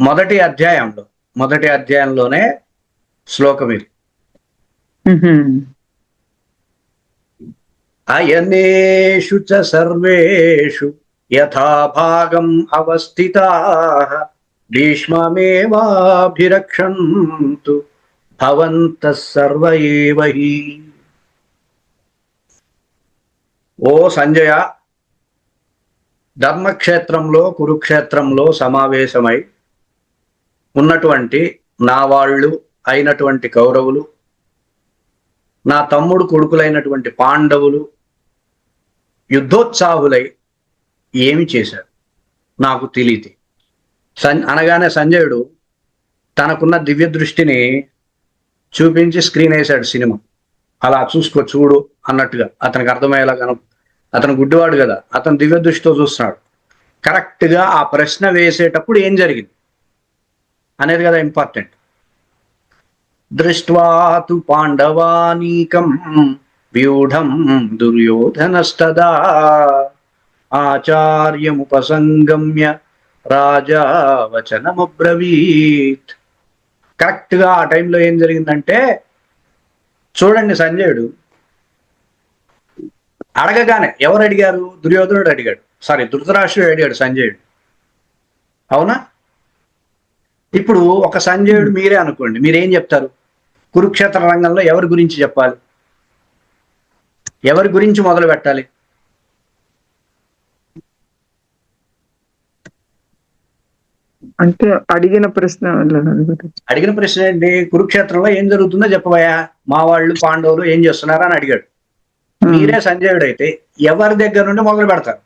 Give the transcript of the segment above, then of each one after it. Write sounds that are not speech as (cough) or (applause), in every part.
మొదటి అధ్యాయంలో మొదటి అధ్యాయంలోనే శ్లోకం ఇది. అయనేషు చ సర్వేషు యథాభాగం అవస్థితా భీష్మమేవాభిరక్షन्तు భవంతః సర్వ. ఓ సంజయ ధర్మక్షేత్రంలో కురుక్షేత్రంలో సమావేశమై ఉన్నటువంటి నా వాళ్ళు అయినటువంటి కౌరవులు నా తమ్ముడు కొడుకులైనటువంటి పాండవులు యుద్ధోత్సాహులై ఏమి చేశారు? నాకు తెలియదు. సం అనగానే సంజయుడు తనకున్న దివ్య దృష్టిని చూపించి స్క్రీన్ వేశాడు సినిమా. అలా చూసుకో చూడు అన్నట్టుగా. అతనికి అర్థమయ్యేలా కను అతను గుడ్డివాడు కదా. అతను దివ్య దృష్టితో చూస్తున్నాడు. కరెక్ట్గా ఆ ప్రశ్న వేసేటప్పుడు ఏం జరిగింది? అనేది కదా ఇంపార్టెంట్. దృష్ట్వా తు పాండవానీకం వ్యూఢం దుర్యోధనస్తదా. ఆచార్యముపసంగమ్య రాజా వచనముబ్రవీత్ కరెక్ట్గా ఆ టైంలో ఏం జరిగిందంటే చూడండి సంజయుడు. అడగగానే ఎవరు అడిగారు? దుర్యోధనుడు అడిగాడు. సారీ ధృతరాష్ట్రుడు అడిగాడు సంజయుడు. అవునా? ఇప్పుడు ఒక సంజయుడు మీరే అనుకోండి మీరేం చెప్తారు? కురుక్షేత్ర రంగంలో ఎవరి గురించి చెప్పాలి? ఎవరి గురించి మొదలు పెట్టాలి? అంటే అడిగిన ప్రశ్న అడిగిన ప్రశ్న ఏంటి? కురుక్షేత్రంలో ఏం జరుగుతుందో చెప్పబోయా మా వాళ్ళు పాండవులు ఏం చేస్తున్నారా అని అడిగాడు మీరే సంజయుడు అయితే ఎవరి దగ్గర నుండి మొదలు పెడతారు?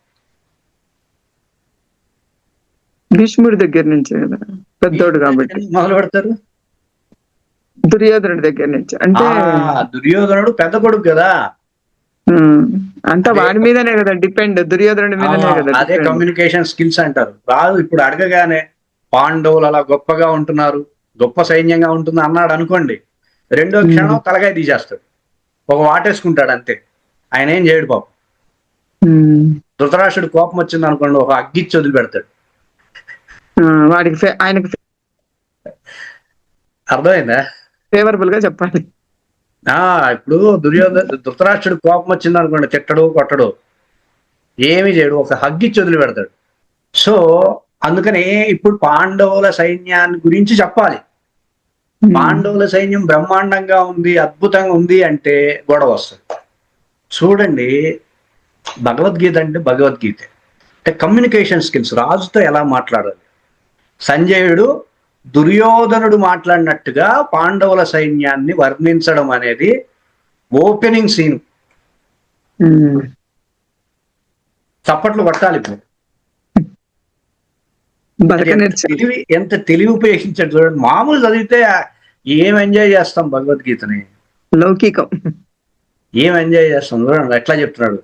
భీష్ముడి దగ్గర నుంచి కదా? పెద్దోడు కాబట్టి. మొదలు పెడతారు? దుర్యోధనుడి దగ్గర నుంచి. అంటే దుర్యోధనుడు పెద్ద కొడుకు కదా. అంతా వాడి మీదనే కదా డిపెండ్. దుర్యోధనుడి మీదనే కదా అదే. కమ్యూనికేషన్ స్కిల్స్ అంటారు. రాదు ఇప్పుడు అడగగానే పాండవులు అలా గొప్పగా ఉంటున్నారు గొప్ప సైన్యంగా ఉంటుంది అన్నాడు అనుకోండి రెండో క్షణం తలకాయ తీసేస్తాడు. ఒక వాటేసుకుంటాడు అంతే. ఆయన ఏం చేయడు పాపం. ధృతరాష్ట్రుడు కోపం వచ్చింది అనుకోండి ఒక అగ్గిచ్చి వదిలి పెడతాడు ఆ, వాడికి ఆయనకి అర్థమైందా? ఫేవరబుల్గా చెప్పాలి. ఆ ఇప్పుడు దుర్యోధ ధృతరాష్ట్రుడు కోపం వచ్చింది అనుకోండి తిట్టడు కొట్టడు. ఏమి చేయడు ఒక హగ్గిచ్చి వదిలి పెడతాడు సో అందుకని ఇప్పుడు పాండవుల సైన్యాన్ని గురించి చెప్పాలి. పాండవుల సైన్యం బ్రహ్మాండంగా ఉంది అద్భుతంగా ఉంది అంటే గొడవ వస్తుంది. చూడండి భగవద్గీత అంటే భగవద్గీత. అంటే కమ్యూనికేషన్ స్కిల్స్ రాజుతో ఎలా మాట్లాడాలి? సంజయుడు దుర్యోధనుడు మాట్లాడినట్టుగా పాండవుల సైన్యాన్ని వర్ణించడం అనేది ఓపెనింగ్ సీన్. చప్పట్లు కొట్టాలి ఇప్పుడు. తెలివి ఎంత తెలివి ఉపయోగించాడు చూడండి. మామూలు చదివితే ఏం ఎంజాయ్ చేస్తాం భగవద్గీతని? లౌకికం. ఏం ఎంజాయ్ చేస్తాం చూడండి ఎట్లా చెప్తున్నాడు?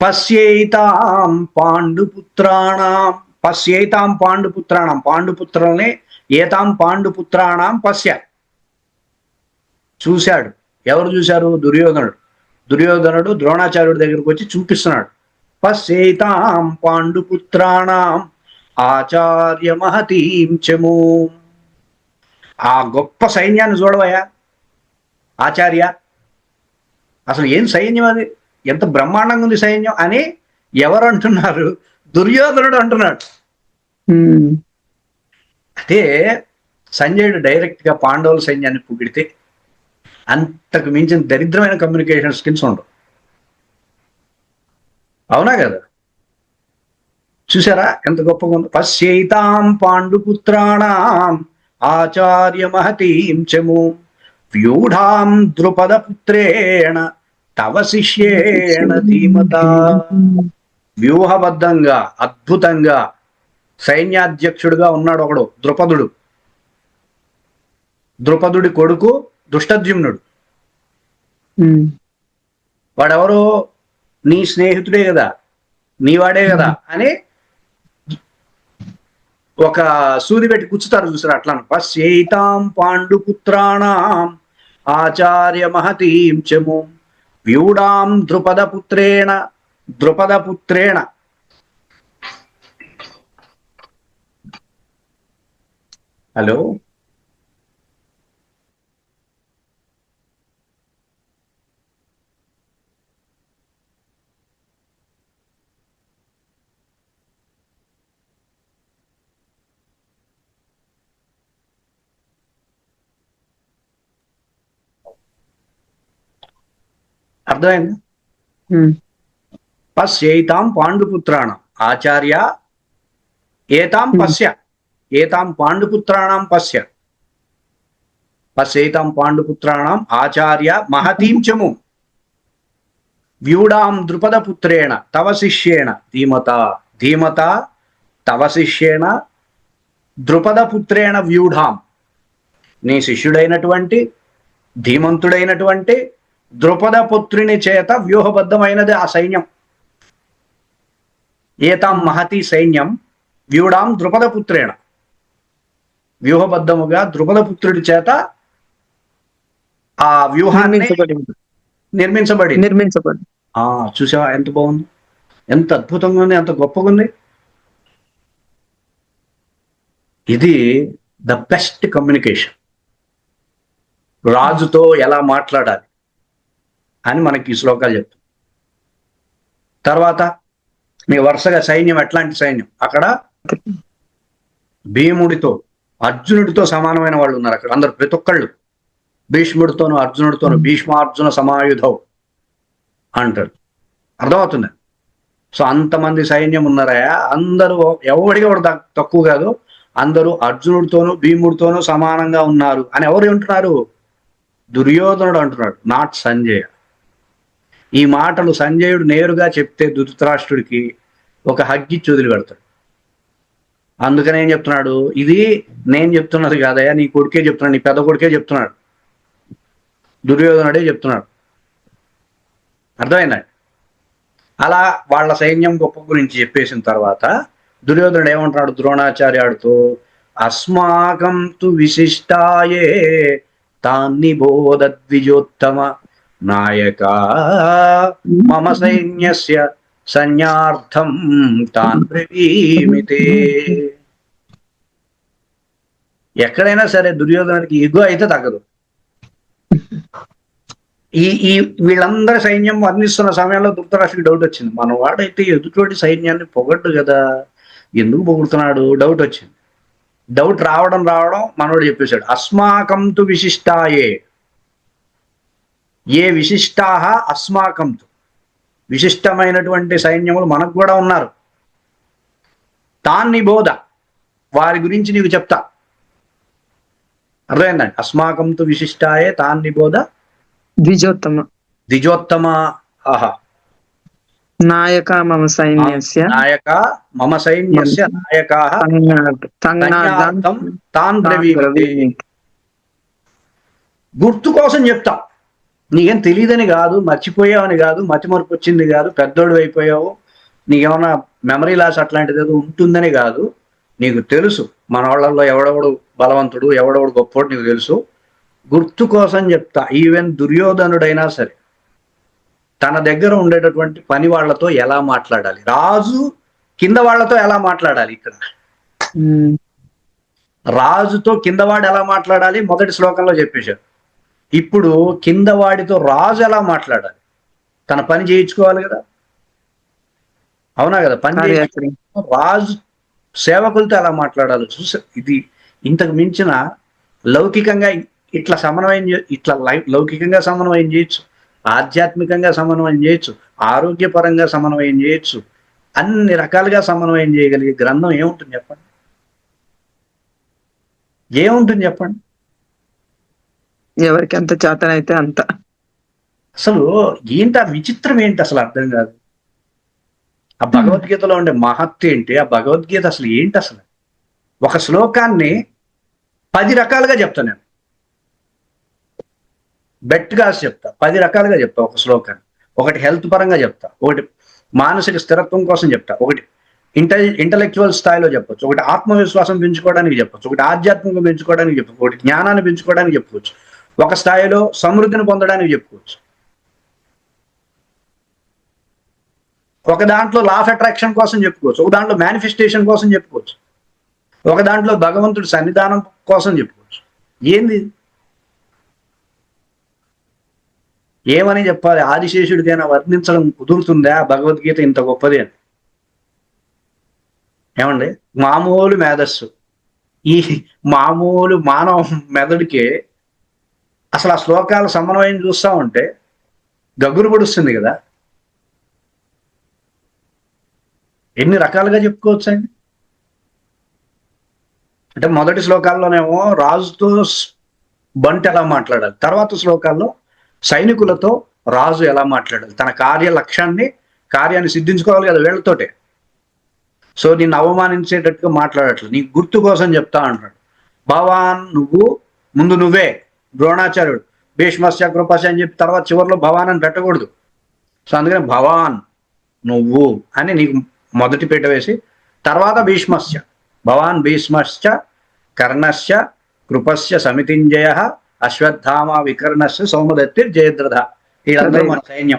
పశ్యైతాం పాండుపుత్రాణం. పశ్యేతాం పాండుపుత్రాణం. పాండుపుత్రుల్ని ఏతాం పాండుపుత్రాణం పశ్య. చూశాడు. ఎవరు చూశారు? దుర్యోధనుడు. దుర్యోధనుడు ద్రోణాచార్యుడి దగ్గరకు వచ్చి చూపిస్తున్నాడు. పశ్యేతాం పాండుపుత్రాణం ఆచార్య మహతీంచము ఆ గొప్ప సైన్యాన్ని చూడవయ్యా. ఆచార్య. అసలు ఏం సైన్యం అది? ఎంత బ్రహ్మాండంగా ఉంది సైన్యం అని ఎవరు అంటున్నారు? దుర్యోధనుడు అంటున్నాడు. అదే సంజయుడు డైరెక్ట్గా పాండవుల సైన్యాన్ని పొగిడితే అంతకు మించిన దరిద్రమైన కమ్యూనికేషన్ స్కిల్స్ ఉండవు. అవునా కదా? చూసారా ఎంత గొప్పగా ఉంది? పశ్యైతాం పాండుపుత్రాణం ఆచార్య మహతీం చము వ్యూఢాం ద్రుపద పుత్రేణ తవ శిష్యేణ ధీమత. వ్యూహబద్ధంగా అద్భుతంగా సైన్యాధ్యక్షుడిగా ఉన్నాడు ఒకడు ద్రుపదుడు. ద్రుపదుడి కొడుకు దుష్టద్యుమ్నుడు. వాడెవరో? నీ స్నేహితుడే కదా నీవాడే కదా అని ఒక సూది పెట్టి కూర్చుతారు చూసారు? అట్లా పశ్యైతాం పాండుపుత్రాణం ఆచార్య మహతీం చము వ్యూడాం ద్రుపద పుత్రేణ ద్రుపద పుత్రేణ హలో అర్థమైంది ఉమ్, పశ్యైతాం పాండుపుత్రాణం ఆచార్య ఏతాం పశ్య ఏతాం పాండుపుత్రాణం పశ్య పశ్యైతాం పాండుపుత్రాణం ఆచార్య మహతీం చము వ్యూఢాం ద్రుపదపుత్రేణ తవ శిష్యేణ ధీమత ధీమత తవ శిష్యేణ ద్రుపదపుత్రేణ వ్యూఢాం నీ శిష్యుడైనటువంటి ధీమంతుడైనటువంటి ద్రుపద పుత్రుని చేత వ్యూహబద్ధమైనది ఆ సైన్యం. ఏతాం మహతి సైన్యం వ్యూఢాం ద్రుపద పుత్రేణ వ్యూహబద్ధముగా ద్రుపద పుత్రుడి చేత ఆ వ్యూహాన్ని నిర్మించబడి నిర్మించబడింది. ఆ చూసావా ఎంత బాగుంది? ఎంత అద్భుతంగా ఉంది ఎంత గొప్పగా ఉంది. ఇది ద బెస్ట్ కమ్యూనికేషన్. రాజుతో ఎలా మాట్లాడాలి అని మనకి ఈ శ్లోకాలు చెప్తాం తర్వాత మీ వరుసగా సైన్యం ఎట్లాంటి సైన్యం? అక్కడ భీముడితో అర్జునుడితో సమానమైన వాళ్ళు ఉన్నారు అక్కడ అందరు ప్రతి ఒక్కళ్ళు. భీష్ముడితోను అర్జునుడితోను భీష్మార్జున సమాయుధం అంటాడు అర్థమవుతుంది? సో అంతమంది సైన్యం ఉన్నారా? అందరూ ఒకడు తక్- తక్కువ కాదు అందరూ అర్జునుడితోనూ భీముడితోనూ సమానంగా ఉన్నారు అని ఎవరు అంటున్నారు? దుర్యోధనుడు అంటున్నాడు నాట్ సంజయ్. ఈ మాటలు సంజయుడు నేరుగా చెప్తే ధృతరాష్ట్రుడికి ఒక హగ్గి వదిలి పెడతాడు అందుకని ఏం చెప్తున్నాడు? ఇది నేను చెప్తున్నది కాదయా నీ కొడుకే చెప్తున్నాడు నీ పెద్ద కొడుకే చెప్తున్నాడు. దుర్యోధనుడే చెప్తున్నాడు. అర్థమైందండి అలా వాళ్ళ సైన్యం గొప్ప గురించి చెప్పేసిన తర్వాత దుర్యోధనుడు ఏమంటున్నాడు ద్రోణాచార్యాడుతో? అస్మాకం తు విశిష్టాయే తాన్ని బోధద్విజోత్తమ. నాయక మమ సైన్యస్య సన్యార్థం తాన్ బ్రవీమితే. ఎక్కడైనా సరే దుర్యోధనుడికి ఎగు అయితే తగ్గదు. ఈ ఈ వీళ్ళందరి సైన్యం వర్ణిస్తున్న సమయంలో ధృతరాష్ట్రకి డౌట్ వచ్చింది. మన వాడైతే ఎదుటోటి సైన్యాన్ని పొగడ్డు కదా ఎందుకు పొగుడుతున్నాడు? డౌట్ వచ్చింది. డౌట్ రావడం రావడం మనోడు చెప్పేశాడు. అస్మాకంతు విశిష్టాయే. ఏ విశిష్టాహ అస్మాకం తు. విశిష్టమైనటువంటి సైన్యములు మనకు కూడా ఉన్నారు. తాన్ని బోధ. వారి గురించి నీకు చెప్తా. అర్థమైందండి? అస్మాకం తు విశిష్టాయే తాన్ని బోధ. ద్విజోత్తమ. ద్విజోత్తమ. ఆహా. నాయక మమ సైన్యస్య. నాయక మమ సైన్యస్య నాయకా సంజ్ఞార్థ- సంజ్ఞార్థం సంజ్ఞార్థం తాన్. గుర్తు కోసం చెప్తా. నీకేం తెలియదని కాదు మర్చిపోయావని కాదు మతిమరుపు వచ్చింది కాదు పెద్దోడు అయిపోయావు నీకేమన్నా మెమరీ లాస్ అట్లాంటిది ఏదో ఉంటుందని కాదు నీకు తెలుసు. మన వాళ్ళల్లో ఎవడెవడు బలవంతుడు ఎవడెవడు గొప్పోడు నీకు తెలుసు. గుర్తు కోసం చెప్తా ఈవెన్ దుర్యోధనుడైనా సరే తన దగ్గర ఉండేటటువంటి పని వాళ్ళతో ఎలా మాట్లాడాలి? రాజు కింద వాళ్ళతో ఎలా మాట్లాడాలి ఇక్కడ? రాజుతో కిందవాడు ఎలా మాట్లాడాలి? మొదటి శ్లోకంలో చెప్పేశారు. ఇప్పుడు కిందవాడితో రాజు ఎలా మాట్లాడాలి? తన పని చేయించుకోవాలి కదా. అవునా కదా? పని. రాజు సేవకులతో ఎలా మాట్లాడాలి చూసా ఇది ఇంతకు మించిన లౌకికంగా ఇట్లా సమన్వయం ఇట్లా లౌకికంగా సమన్వయం చేయొచ్చు. ఆధ్యాత్మికంగా సమన్వయం చేయొచ్చు. ఆరోగ్యపరంగా సమన్వయం చేయొచ్చు. అన్ని రకాలుగా సమన్వయం చేయగలిగే గ్రంథం ఏముంటుంది చెప్పండి? ఏముంటుంది చెప్పండి? ఎవరికి ఎంత చేతనైతే అంత. అసలు ఏంటి ఆ విచిత్రం ఏంటి అసలు అర్థం కాదు. ఆ భగవద్గీతలో ఉండే మహత్వం ఏంటి? ఆ భగవద్గీత అసలు ఏంటి అసలు? ఒక శ్లోకాన్ని పది రకాలుగా చెప్తా నేను. బెట్ కాసి చెప్తా. పది రకాలుగా చెప్తా ఒక శ్లోకాన్ని. ఒకటి హెల్త్ పరంగా చెప్తా. ఒకటి మానసిక స్థిరత్వం కోసం చెప్తా. ఒకటి ఇంటెలి ఇంటలెక్చువల్ స్థాయిలో చెప్పొచ్చు. ఒకటి ఆత్మవిశ్వాసం పెంచుకోవడానికి చెప్పొచ్చు. ఒకటి ఆధ్యాత్మికం పెంచుకోవడానికి చెప్పొచ్చు. ఒకటి జ్ఞానాన్ని పెంచుకోవడానికి చెప్పవచ్చు ఒక స్థాయిలో సమృద్ధిని పొందడానికి చెప్పుకోవచ్చు. ఒక దాంట్లో లా ఆఫ్ అట్రాక్షన్ కోసం చెప్పుకోవచ్చు. ఒక దాంట్లో మేనిఫెస్టేషన్ కోసం చెప్పుకోవచ్చు. ఒక దాంట్లో భగవంతుడి సన్నిధానం కోసం చెప్పుకోవచ్చు. ఏంది? ఏమని చెప్పాలి? ఆదిశేషుడికైనా వర్ణించడం కుదురుతుందా? భగవద్గీత ఇంత గొప్పది అని. ఏమండి? మామూలు మేధస్సు. ఈ మామూలు మానవ మెదడుకే అసలు ఆ శ్లోకాల సమన్వయం చూస్తా ఉంటే గగ్గురు పొడుస్తుంది కదా. ఎన్ని రకాలుగా చెప్పుకోవచ్చు అండి అంటే మొదటి శ్లోకాల్లోనేమో రాజుతో బంట్ ఎలా మాట్లాడాలి? తర్వాత శ్లోకాల్లో సైనికులతో రాజు ఎలా మాట్లాడాలి? తన కార్య లక్ష్యాన్ని కార్యాన్ని సిద్ధించుకోవాలి కదా వీళ్ళతోటే. సో నిన్ను అవమానించేటట్టుగా మాట్లాడట్లేదు. నీ గుర్తు కోసం చెప్తా అంటాడు. భవాన్ నువ్వు ముందు నువ్వే. ద్రోణాచార్యుడు. భీష్మస్య కృపస్య అని చెప్పి తర్వాత చివరిలో భవాన్ అని పెట్టకూడదు. సో అందుకని భవాన్ నువ్వు అని నీకు మొదటి పీట వేసి తర్వాత భీష్మస్య. భవాన్ భీష్మశ్చ కర్ణస్య కృపస్య సమితింజయ అశ్వత్థామ వికర్ణస్య సౌమదత్తిర్ జయద్రథ. వీళ్ళందరూ మన సైన్యం.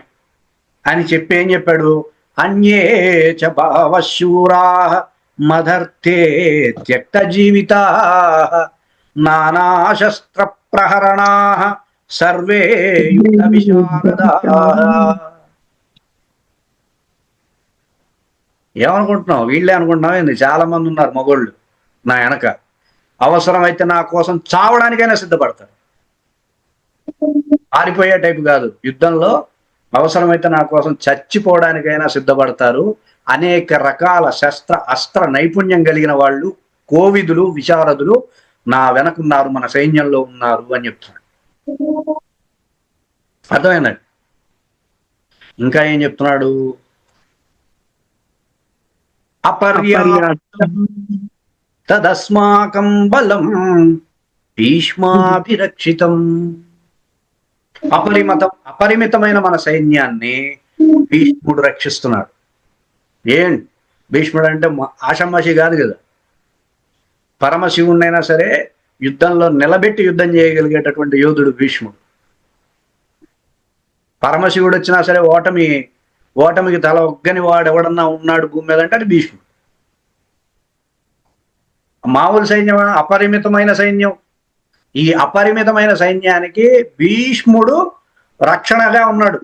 అని చెప్పి ఏం చెప్పాడు? అన్యే చ భావశూరా మదర్థే త్యక్త జీవితా నానాశస్త్ర ప్రహరణా సర్వే యుద్ధ విశారదా ఏమనుకుంటున్నావు? వీళ్ళే అనుకుంటున్నావు ఏంది? చాలా మంది ఉన్నారు మగోళ్ళు నా వెనక. అవసరమైతే నా కోసం చావడానికైనా సిద్ధపడతారు. ఆరిపోయే టైపు కాదు. యుద్ధంలో అవసరమైతే నా కోసం చచ్చిపోవడానికైనా సిద్ధపడతారు. అనేక రకాల శస్త్ర అస్త్ర నైపుణ్యం కలిగిన వాళ్ళు కోవిదులు విశారదులు నా వెనకున్నారు మన సైన్యంలో ఉన్నారు అని చెప్తున్నాడు అర్థమైందండి ఇంకా ఏం చెప్తున్నాడు? అపర్యాప్తం తదస్మాకం బలం భీష్మాభిరక్షితం. అపరిమితం అపరిమితమైన మన సైన్యాన్ని భీష్ముడు రక్షిస్తున్నాడు. ఏం? భీష్ముడు అంటే మ- కాదు కదా. పరమశివుణ్ణైనా సరే యుద్ధంలో నిలబెట్టి యుద్ధం చేయగలిగేటటువంటి యోధుడు భీష్ముడు. పరమశివుడు వచ్చినా సరే ఓటమి ఓటమికి తల ఒగ్గని వాడు ఎవడన్నా ఉన్నాడు భూమి మీద అంటే అది భీష్ముడు. మామూలు సైన్యం అపరిమితమైన సైన్యం. ఈ అపరిమితమైన సైన్యానికి భీష్ముడు రక్షణగా ఉన్నాడు.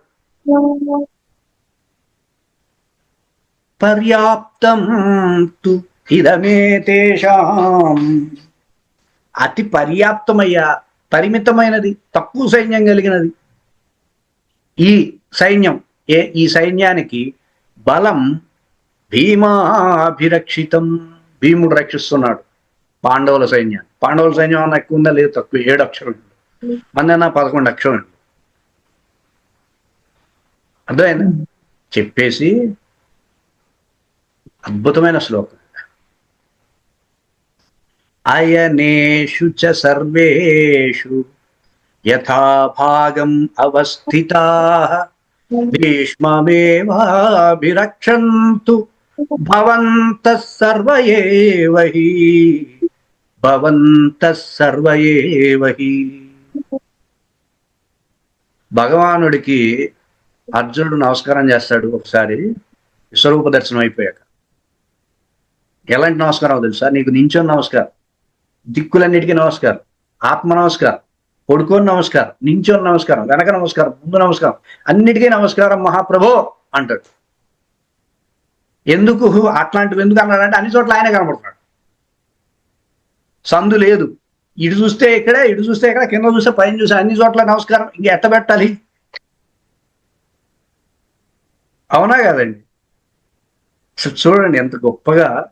పర్యాప్తం తు ఇదమే తేషాం. అతి పర్యాప్తమయ్యా పరిమితమైనది తక్కువ సైన్యం కలిగినది. ఈ సైన్యం ఏ ఈ సైన్యానికి బలం భీమాభిరక్షితం. భీముడు రక్షిస్తున్నాడు పాండవుల సైన్యం పాండవుల సైన్యం అన్న ఎక్కువ ఉందా? లేదు తక్కువ. ఏడు అక్షరం మందన్న పదకొండు అక్షరం అర్థమైందా? చెప్పేసి అద్భుతమైన శ్లోకం. అయనేషు చ సర్వేషు యథాభాగం అవస్థితా. భీష్మమేవాభిరక్షन्तు భవంతः సర్వ ఏవహి హి సర్వ ఏవహి భగవానుడికి అర్జునుడు నమస్కారం చేస్తాడు ఒకసారి. విశ్వరూప దర్శనం అయిపోయాక. ఎలాంటి నమస్కారం తెలుసా నీకు నించొని నమస్కారం. దిక్కులన్నిటికీ నమస్కారం. ఆత్మ నమస్కారం పడుకొని నమస్కారం నించొని నమస్కారం వెనక నమస్కారం ముందు నమస్కారం అన్నిటికీ నమస్కారం మహాప్రభో అంటాడు. ఎందుకు అట్లాంటివి ఎందుకు అన్నాడంటే అన్ని చోట్ల ఆయనే కనబడుతున్నాడు. సందు లేదు. ఇటు చూస్తే ఇక్కడే ఇటు చూస్తే ఇక్కడ కింద చూస్తే పైన చూస్తే అన్ని చోట్ల నమస్కారం. ఇంక ఎట్ట పెట్టాలి? అవునా కదండి? చూడండి ఎంత గొప్పగా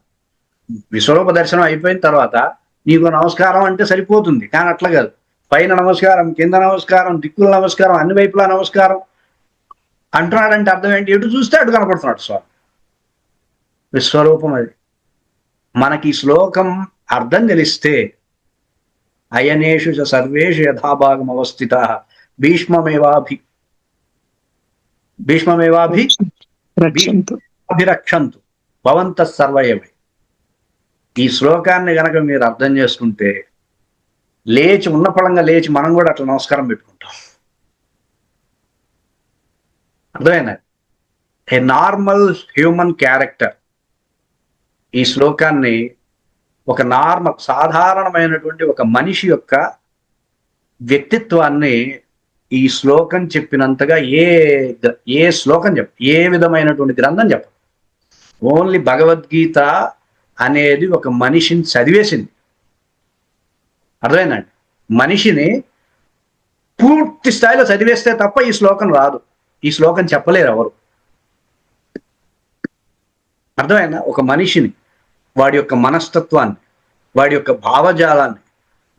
విశ్వరూప దర్శనం అయిపోయిన తర్వాత నీకు నమస్కారం అంటే సరిపోతుంది. కానీ అట్లా కాదు. పైన నమస్కారం కింద నమస్కారం దిక్కుల నమస్కారం అన్ని వైపులా నమస్కారం. అంటున్నాడంటే అర్థం ఏంటి? ఎటు చూస్తే అటు కనపడుతున్నాడు స్వామి. విశ్వరూపం అది. మనకి శ్లోకం అర్థం తెలిస్తే అయనేషు చ సర్వేషు యథాభాగం అవస్థిత. భీష్మమేవాభి. భీష్మమేవాభి? రక్షంతు. అభిరక్షంతు. భవంత సర్వయమే. ఈ శ్లోకాన్ని గనక మీరు అర్థం చేసుకుంటే లేచి ఉన్న పళంగా లేచి మనం కూడా అట్లా నమస్కారం పెట్టుకుంటాం. అర్థమైనా ఏ నార్మల్ హ్యూమన్ క్యారెక్టర్ ఈ శ్లోకాన్ని ఒక నార్మల్ సాధారణమైనటువంటి ఒక మనిషి యొక్క వ్యక్తిత్వాన్ని ఈ శ్లోకం చెప్పినంతగా ఏ ఏ శ్లోకం చెప్ప ఏ విధమైనటువంటి గ్రంథం చెప్ప ఓన్లీ భగవద్గీత అనేది ఒక మనిషిని చదివేసింది. అర్థమైందండి? మనిషిని పూర్తి స్థాయిలో చదివేస్తే తప్ప ఈ శ్లోకం రాదు. ఈ శ్లోకం చెప్పలేరు ఎవరు. అర్థమైందా? ఒక మనిషిని వాడి యొక్క మనస్తత్వాన్ని వాడి యొక్క భావజాలాన్ని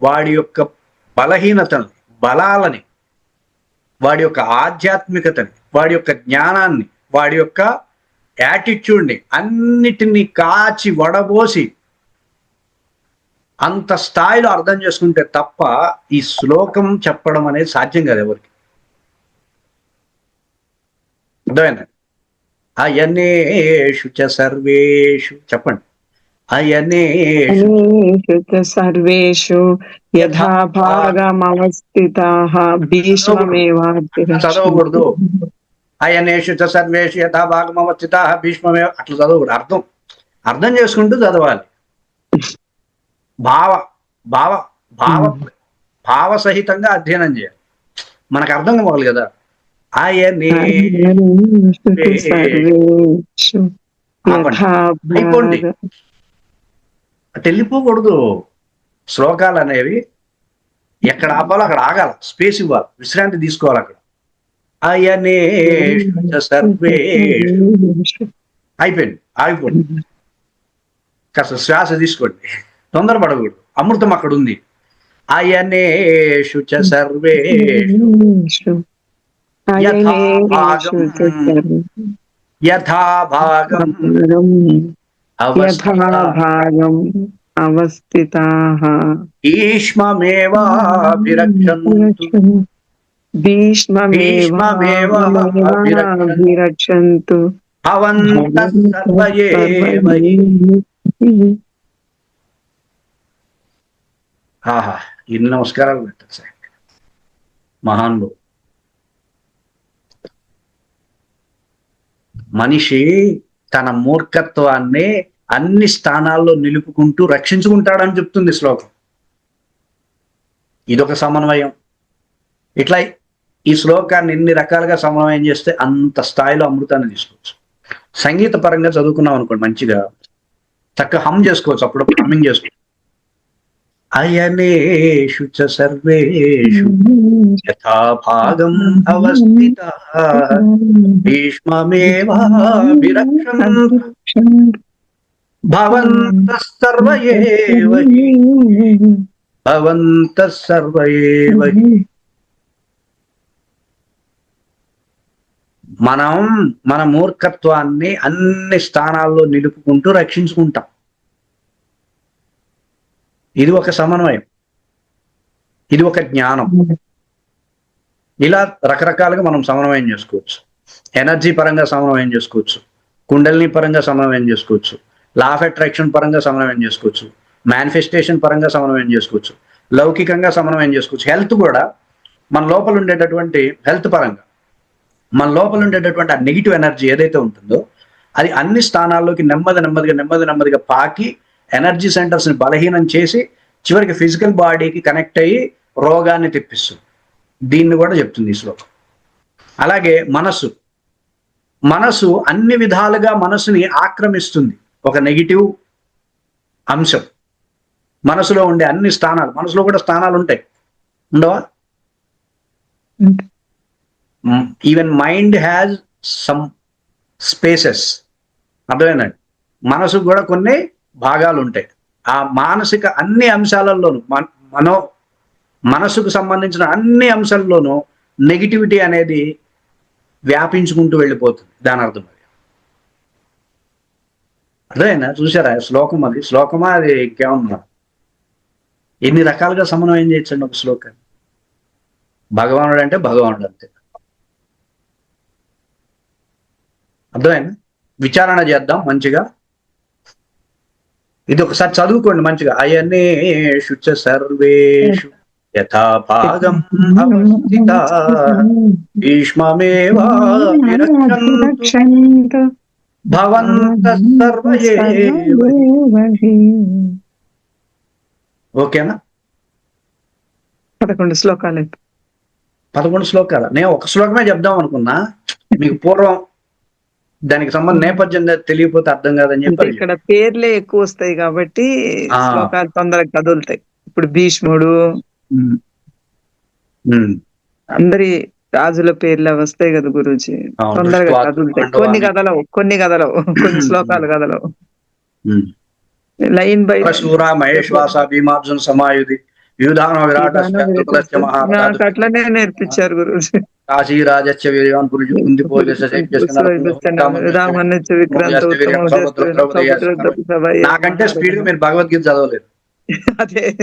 వాడి యొక్క బలహీనతని బలాలని వాడి యొక్క ఆధ్యాత్మికతని వాడి యొక్క జ్ఞానాన్ని వాడి యొక్క యాటిట్యూడ్ని అన్నిటినీ కాచి వడబోసి అంత స్థాయిలో అర్థం చేసుకుంటే తప్ప ఈ శ్లోకం చెప్పడం అనేది సాధ్యం కాదు ఎవరికి. అయనేషు చ సర్వేషు. చెప్పండి. అయనేషు చ సర్వేషు యథా భాగమవస్థితాః భీష్మమేవాతిరక్షन्तు. చదవకూడదు. అయనేషు చ సర్వేషు యథా భాగమవస్థిత భీష్మమే అట్లా చదువు అర్థం. అర్థం చేసుకుంటూ చదవాలి. భావ భావ భావ భావ సహితంగా అధ్యయనం చేయాలి. మనకు అర్థం కావాలి కదా. ఆయనే అయిపోండి. వెళ్ళిపోకూడదు శ్లోకాలు అనేవి ఎక్కడ ఆపాలో అక్కడ ఆగాలి. స్పేస్ ఇవ్వాలి. విశ్రాంతి తీసుకోవాలి అక్కడ. అయనేషు చ సర్వేషు అయిపోయింది ఆగిపోండి కాస్త శ్వాస తీసుకోండి తొందరపడకూడదు అమృతం అక్కడ ఉంది. అయనేషు చ సర్వేషు. యథాభాగం అవస్థితాః. భీష్మమేవాభిరక్షन्तు హి. ఆహా ఇన్ని నమస్కారాలు పెట్టచ్చు సార్. మహాన్లు మనిషి తన మూర్ఖత్వాన్ని అన్ని స్థానాల్లో నిలుపుకుంటూ రక్షించుకుంటాడని చెప్తుంది శ్లోకం. ఇదొక సమన్వయం. ఇట్లా ఈ శ్లోకాన్ని ఎన్ని రకాలుగా సమన్వయం చేస్తే అంత స్థాయిలో అమృతాన్ని తీసుకోవచ్చు. సంగీత పరంగా చదువుకున్నాం అనుకోండి మంచిగా చక్కగా హమ్ చేసుకోవచ్చు అప్పుడప్పుడు హమ్మింగ్ చేసుకోవచ్చు. అయనేషు చ సర్వేషు యథా భాగం అవస్థిత. భీష్మమేవాభిరక్షन्तు భవంతః సర్వ ఏవ హి. భవంతః సర్వ ఏవ మనం మన మూర్ఖత్వాన్ని అన్ని స్థానాల్లో నిలుపుకుంటూ రక్షించుకుంటాం. ఇది ఒక సమన్వయం. ఇది ఒక జ్ఞానం. ఇలా రకరకాలుగా మనం సమన్వయం చేసుకోవచ్చు. ఎనర్జీ పరంగా సమన్వయం చేసుకోవచ్చు. కుండలిని పరంగా సమన్వయం చేసుకోవచ్చు. లా ఆఫ్ అట్రాక్షన్ పరంగా సమన్వయం చేసుకోవచ్చు. మేనిఫెస్టేషన్ పరంగా సమన్వయం చేసుకోవచ్చు. లౌకికంగా సమన్వయం చేసుకోవచ్చు. హెల్త్ కూడా మన లోపల ఉండేటటువంటి హెల్త్ పరంగా. మన లోపల ఉండేటటువంటి ఆ నెగిటివ్ ఎనర్జీ ఏదైతే ఉంటుందో అది అన్ని స్థానాల్లోకి నెమ్మది నెమ్మదిగా నెమ్మది నెమ్మదిగా పాకి ఎనర్జీ సెంటర్స్ని బలహీనం చేసి చివరికి ఫిజికల్ బాడీకి కనెక్ట్ అయ్యి రోగాన్ని తెప్పిస్తుంది. దీన్ని కూడా చెప్తుంది ఈ శ్లోకం. అలాగే మనసు మనసు అన్ని విధాలుగా మనసుని ఆక్రమిస్తుంది. ఒక నెగిటివ్ అంశం. మనసులో ఉండే అన్ని స్థానాలు మనసులో కూడా స్థానాలు ఉంటాయి. ఉండవా? Even mind has some spaces అర్థమైందండి? మనసుకు కూడా కొన్ని భాగాలు ఉంటాయి. ఆ మానసిక అన్ని అంశాలలోనూ మనో మనసుకు సంబంధించిన అన్ని అంశాల్లోనూ నెగిటివిటీ అనేది వ్యాపించుకుంటూ వెళ్ళిపోతుంది. దాని అర్థం అది. అర్థమైనా చూసారా శ్లోకం అది. శ్లోకమా? అది ఇంకేమన్నా ఎన్ని రకాలుగా సమన్వయం చేయొచ్చండి ఒక శ్లోకాన్ని? భగవానుడు అంటే భగవానుడు అంతే. అర్థమైంది? విచారణ చేద్దాం మంచిగా. ఇది ఒకసారి చదువుకోండి మంచిగా. అయనేషు చ సర్వేషు యథా భాగం అవస్థిత. భీష్మమేవా విరక్షन्तు భవంతః సర్వ. ఓకేనా? పదకొండు శ్లోకాలు. పదకొండు శ్లోకాలు. నేను ఒక శ్లోకమే చెప్దాం అనుకున్నా. మీకు పూర్వం దానికి సంబంధం నేపథ్యం తెలియకపోతే అర్థం కాదని చెప్పి ఇక్కడ పేర్లే ఎక్కువ వస్తాయి కాబట్టి. శ్లోకాలు తొందరగా కదులుతాయి. ఇప్పుడు భీష్ముడు. అందరి రాజుల పేర్లు వస్తాయి కదా గురూజీ. తొందరగా కదులుతాయి. కొన్ని కథలవు కొన్ని కథలవు కొన్ని శ్లోకాలు కథలవు. లైన్ బై శూర మహేశ్వాస భీమార్జున సమాయుధి యుధాన విరాట అట్లనే నేర్పించారు గురూజీ. కాశీ రాజస్య వీర్యాన్ పురుషు కుంది (laughs) నాకంటే స్పీడ్ మీరు భగవద్గీత చదవలేదు. (laughs) అదే.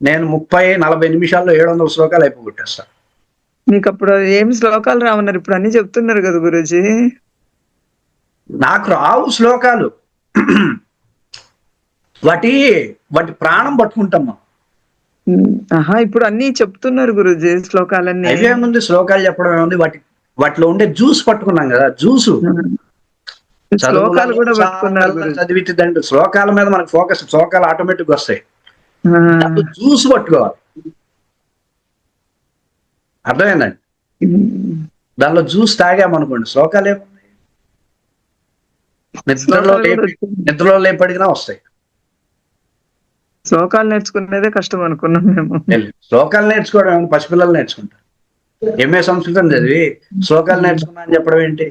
నేను ముప్పై నలభై నిమిషాల్లో ఏడు వందల శ్లోకాలు అయిపోగొట్టేస్తా. మీకు అప్పుడు ఏం శ్లోకాలు రావన్నారు? ఇప్పుడు అన్ని చెప్తున్నారు కదా గురూజీ. నాకు రావు శ్లోకాలు. (clears throat) వాటి వాటి ప్రాణం పట్టుకుంటామ్మా ఉమ్, ఆహా ఇప్పుడు అన్ని చెప్తున్నారు గురూజీ శ్లోకాలన్నీ. అవే ముందు శ్లోకాలు చెప్పడం ఏముంది? వాటి వాటిలో ఉండే జ్యూస్ పట్టుకున్నాం కదా జ్యూసు. శ్లోకాలు కూడా పట్టుకున్నారు గురూజీ. చదివిందండి శ్లోకాల మీద మనకు ఫోకస్ శ్లోకాలు ఆటోమేటిక్ వస్తాయి. జ్యూస్ పట్టుకోవాలి. అర్థమైందండి. దానిలో జ్యూస్ తాగామనుకోండి శ్లోకాలు ఏముంది నిద్రలో లేపి. నిద్రలో లేపడినా వస్తాయి. శ్లోకాలు నేర్చుకునేదే కష్టం అనుకున్నాం మేము. శ్లోకాలు నేర్చుకోవడం పసిపిల్లలు నేర్చుకుంటారు. ఎంఏ సంస్కృతం చదివి శ్లోకాలు నేర్చుకున్నా అని చెప్పడం ఏంటి?